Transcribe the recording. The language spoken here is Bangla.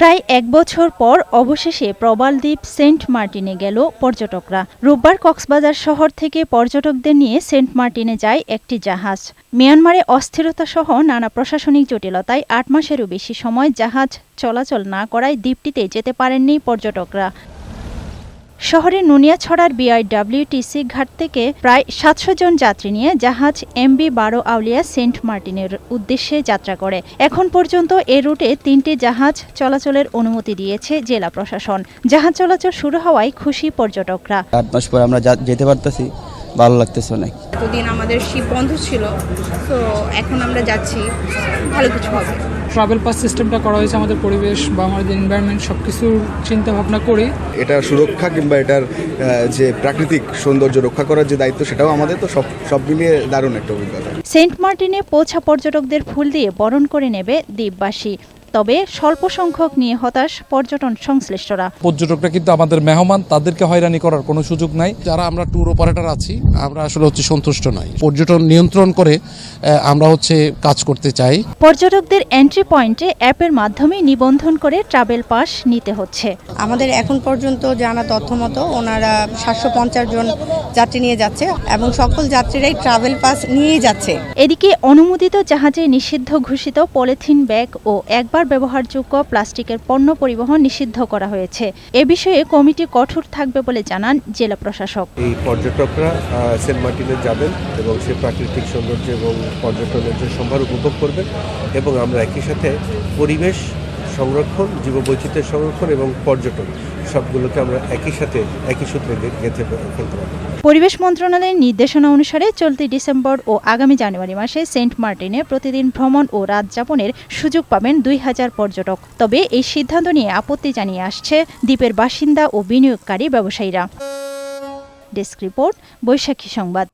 প্রায় এক বছর পর অবশেষে প্রবাল দ্বীপ সেন্ট মার্টিনে গেল পর্যটকরা। রোববার কক্সবাজার শহর থেকে পর্যটকদের নিয়ে সেন্ট মার্টিনে যায় একটি জাহাজ। মিয়ানমারে অস্থিরতা সহ নানা প্রশাসনিক জটিলতায় আট মাসেরও বেশি সময় জাহাজ চলাচল না করায় দ্বীপটিতে যেতে পারেননি পর্যটকরা। শহরের নুনিয়াছড়ার বিআইডব্লিউটিসি ঘাট থেকে প্রায় সাতশো জন যাত্রী নিয়ে জাহাজ এমবি বারো আউলিয়া সেন্ট মার্টিনের উদ্দেশ্যে যাত্রা করে। এখন পর্যন্ত এ রুটে তিনটি জাহাজ চলাচলের অনুমতি দিয়েছে জেলা প্রশাসন। জাহাজ চলাচল শুরু হওয়ায় খুশি পর্যটকরা। আট মাস পর আমরা যেতে পারতেছি ভালো লাগতেছে অনেক। এতদিন আমাদের শিপ বন্ধ ছিল তো এখন আমরা যাচ্ছি ভালো কিছু হবে। ট্রাভেল পাস সিস্টেমটা করা হয়েছে আমাদের পরিবেশ বা আমাদের এনভায়রনমেন্ট সব কিছুর চিন্তা ভাবনা করে এটা সুরক্ষা কিংবা এটার যে প্রাকৃতিক সৌন্দর্য রক্ষা করার যে দায়িত্ব সেটাও আমাদের তো সব সব মিলিয়ে দারুণ একটা অভিজ্ঞতা। সেন্ট মার্টিনে পৌঁছা পর্যটকদের ফুল দিয়ে বরণ করে নেবে দ্বীপবাসী। তবে স্বল্প সংখ্যক নিয়ে হতাশ পর্যটন সংশ্লিষ্টরা। পর্যটকরা কিন্তু আমাদের মেহমান তাদেরকে হয়রানি করার কোনো সুযোগ নাই। যারা আমরা ট্যুর অপারেটর আছি আমরা আসলে হচ্ছে সন্তুষ্ট নই। পর্যটন নিয়ন্ত্রণ করে আমরা হচ্ছে কাজ করতে চাই। পর্যটকদের এন্ট্রি পয়েন্টে অ্যাপের মাধ্যমে নিবন্ধন করে ট্রাভেল পাস নিতে হচ্ছে। আমাদের এখন পর্যন্ত জানা তথ্য মতো ওনারা সাতশো পঞ্চাশ জন যাত্রী নিয়ে যাচ্ছে এবং সকল যাত্রীরাই ট্রাভেল পাস নিয়েই যাচ্ছে। এদিকে অনুমোদিত জাহাজে নিষিদ্ধ ঘোষিত পলিথিন ব্যাগ ও একবার ব্যবহারযোগ্য প্লাস্টিকের পণ্য পরিবহন নিষিদ্ধ করা হয়েছে। এ বিষয়ে কমিটি কঠোর থাকবে বলে জানান জেলা প্রশাসক। এই পর্যটকরা সেন্ট মার্টিনে যাবেন এবং সে প্রাকৃতিক সৌন্দর্য এবং পর্যটনের যে সম্ভার উপভোগ করবেন এবং আমরা একই সাথে পরিবেশ সংরক্ষণ, জীববৈচিত্র্যের সংরক্ষণ এবং পর্যটন, সবগুলোকে আমরা একই সাথে, একই সূত্রে গেঁথে ফেলতে পারব। পরিবেশ মন্ত্রণালয়ের নির্দেশনা অনুসারে চলতি ডিসেম্বর ও আগামী জানুয়ারি মাসে সেন্ট মার্টিনে প্রতিদিন ভ্রমণ ও রাত যাপনের সুযোগ পাবেন দুই হাজার পর্যটক। তবে এই সিদ্ধান্ত নিয়ে আপত্তি জানিয়ে আসছে দ্বীপের বাসিন্দা ও বিনিয়োগকারী ব্যবসায়ীরা। ডেস্ক রিপোর্ট, বৈশাখী সংবাদ।